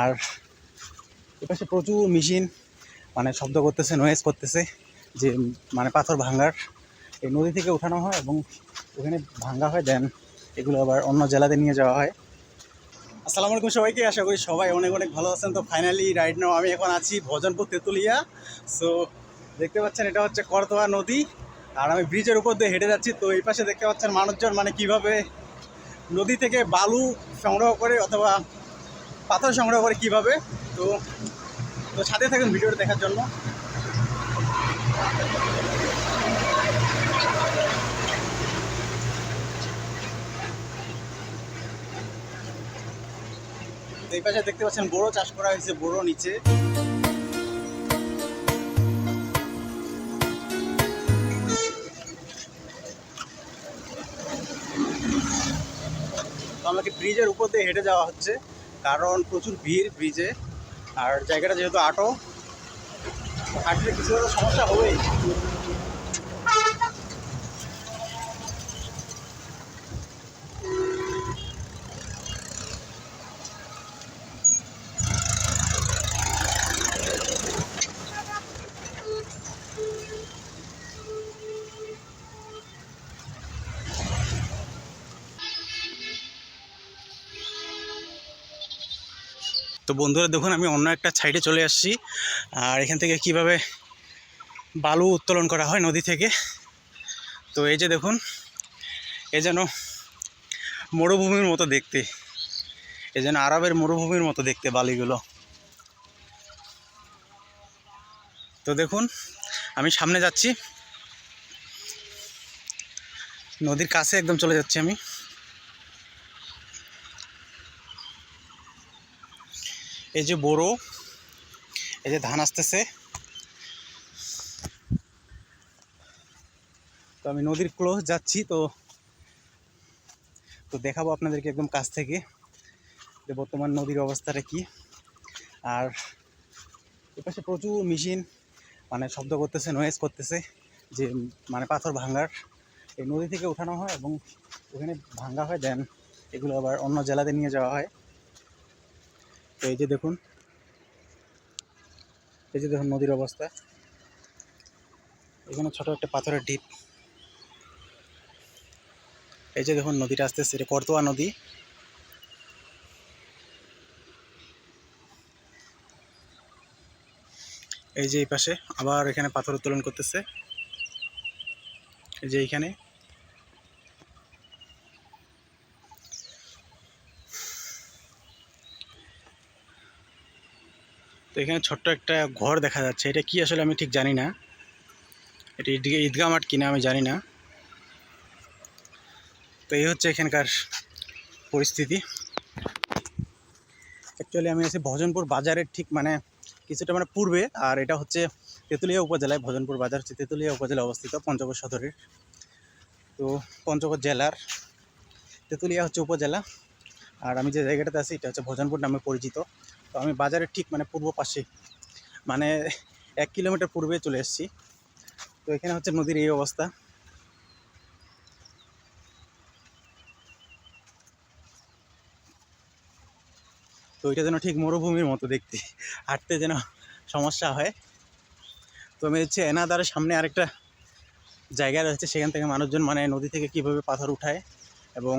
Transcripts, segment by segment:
আর এপাশে প্রচুর মেশিন মানে শব্দ করতেছে নয়েজ করতেছে, যে মানে পাথর ভাঙার। এই নদী থেকে উঠানো হয় এবং ওখানে ভাঙ্গা হয় দেন এগুলো আবার অন্য জেলাতে নিয়ে যাওয়া হয়। আসসালামু আলাইকুম সবাইকে, আশা করি সবাই অনেক অনেক ভালো আছেন। তো ফাইনালি রাইড নাও আমি এখন আছি ভজনপুর তেঁতুলিয়া। সো দেখতে পাচ্ছেন, এটা হচ্ছে করতোয়া নদী। আর আমি ব্রিজের উপর দিয়ে হেঁটে যাচ্ছি, তো এই পাশে দেখতে পাচ্ছেন মানুষজন মানে কীভাবে নদী থেকে বালু সংগ্রহ করে অথবা পাথর সংগ্রহ করে কীভাবে? তো তো সাথে থাকুন ভিডিওটা দেখার জন্য। এই পাশে দেখতে পাচ্ছেন বড় চাষ করা হয়েছে বড় নিচে। আমাকে ব্রিজের উপর দিয়ে হেঁটে যাওয়া হচ্ছে। কারণ প্রচুর ভিড় ব্রিজে। আর জায়গাটা যেহেতু আটো হাঁটলে কিছু সমস্যা হবেই। তো বন্ধুরা দেখুন, আমি অন্য একটা সাইডে চলে আসছি। আর এখান থেকে কীভাবে বালু উত্তোলন করা হয় নদী থেকে। তো এই যে দেখুন, এ যেন মরুভূমির মতো দেখতে। এ যেন আরবের মরুভূমির মতো দেখতে বালিগুলো। তো দেখুন, আমি সামনে যাচ্ছি। নদীর কাছে একদম চলে যাচ্ছি আমি। এই যে বড়ো এই যে ধান আসতেছে। তো আমি নদীর ক্লোজ যাচ্ছি, তো তো দেখাবো আপনাদেরকে একদম কাছ থেকে যে বর্তমান নদীর অবস্থাটা কি। আর এপাশে প্রচুর মেশিন মানে শব্দ করতেছে নয়েজ করতেছে, যে মানে পাথর ভাঙ্গার এই নদী থেকে উঠানো হয় এবং ওখানে ভাঙ্গা হয় দেন এগুলো আবার অন্য জেলাতে নিয়ে যাওয়া হয়। তো এই যে দেখুন, এই যে দেখুন নদীর অবস্থা। এখানে ছোট একটা পাথরের ডিপ এই যে দেখুন নদীটা আসতেছে, এটা করতোয়া নদী। এই যে এই পাশে আবার এখানে পাথর উত্তোলন করতেছে। এই যে এইখানে। তো এখানে ছোট্ট একটা ঘর দেখা যাচ্ছে। এটা কি আসলে আমি ঠিক জানি না। এটা ঈদগা মাঠ কিনা আমি জানি না। তো এই হচ্ছে এখানকার পরিস্থিতি। অ্যাকচুয়ালি আমি আছি ভজনপুর বাজারের ঠিক মানে কিছুটা মানে পূর্বে, আর এটা হচ্ছে তেঁতুলিয়া উপজেলায়। ভজনপুর বাজার হচ্ছে তেঁতুলিয়া উপজেলায় অবস্থিত, পঞ্চগড় সদরের। তো পঞ্চগড় জেলার তেঁতুলিয়া হচ্ছে উপজেলা। আর আমি যে জায়গাটাতে আছি, এটা হচ্ছে ভজনপুর নামে পরিচিত। তো আমি বাজারের ঠিক মানে পূর্ব পাশে মানে এক কিলোমিটার পূর্বে চলে এসেছি। তো এখানে হচ্ছে নদীর এই অবস্থা। তো এটা যেন ঠিক মরুভূমির মতো দেখতে, হাঁটতে যেন সমস্যা হয়। তো আমি হচ্ছে এনাদারের সামনে আরেকটা জায়গা রয়েছে, সেখান থেকে মানুষজন মানে নদী থেকে কীভাবে পাথর উঠায় এবং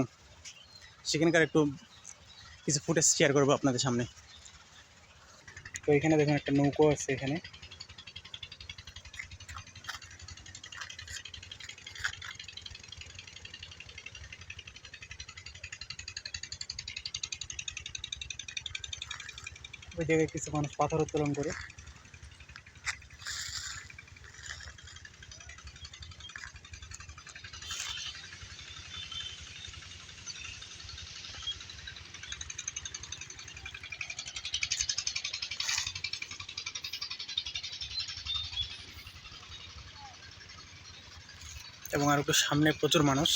সেখানকার একটু কিছু ফুটেজ শেয়ার করব আপনাদের সামনে। তো এখানে দেখুন একটা নৌকো আছে এখানে। ওই জায়গায় কিছু মানুষ পাথর উত্তোলন করে। এবং আর একটু সামনে প্রচুর মানুষ।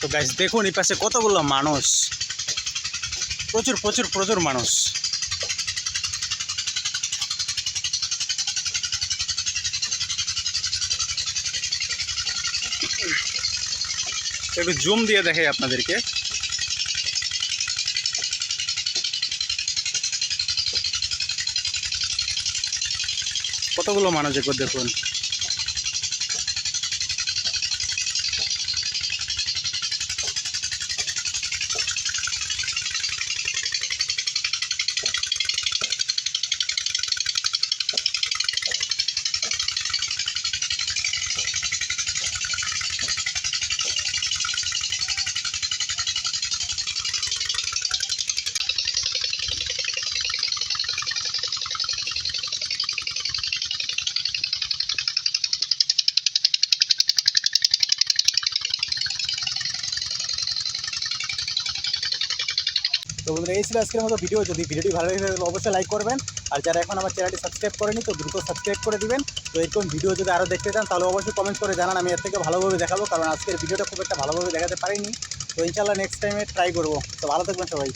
তো গাছ দেখুন এই পাশে কতগুলো মানুষ। প্রচুর প্রচুর প্রচুর মানুষ। একটু জুম দিয়ে দেখাই আপনাদেরকে। কতগুলো মানুষ দেখুন। তো বন্ধুরা, এই ছিল আজকের মতো ভিডিও যদি ভিডিওটি ভালো লেগে থাকে অবশ্যই লাইক করবেন। আর যারা এখন আমার চ্যানেলটি সাবস্ক্রাইব করেনি, তো দ্রুত সাবস্ক্রাইব করে দিবেন। তো এরকম ভিডিও যদি আরও দেখতে চান, তাহলে অবশ্যই কমেন্ট করে জানান। আমি এর থেকে ভালোভাবে দেখাবো, কারণ আজকের ভিডিওটা খুব একটা ভালোভাবে দেখাতে পারিনি। তো ইনশাল্লাহ নেক্সট টাইমে ট্রাই করব। তো ভালো থাকবেন সবাই।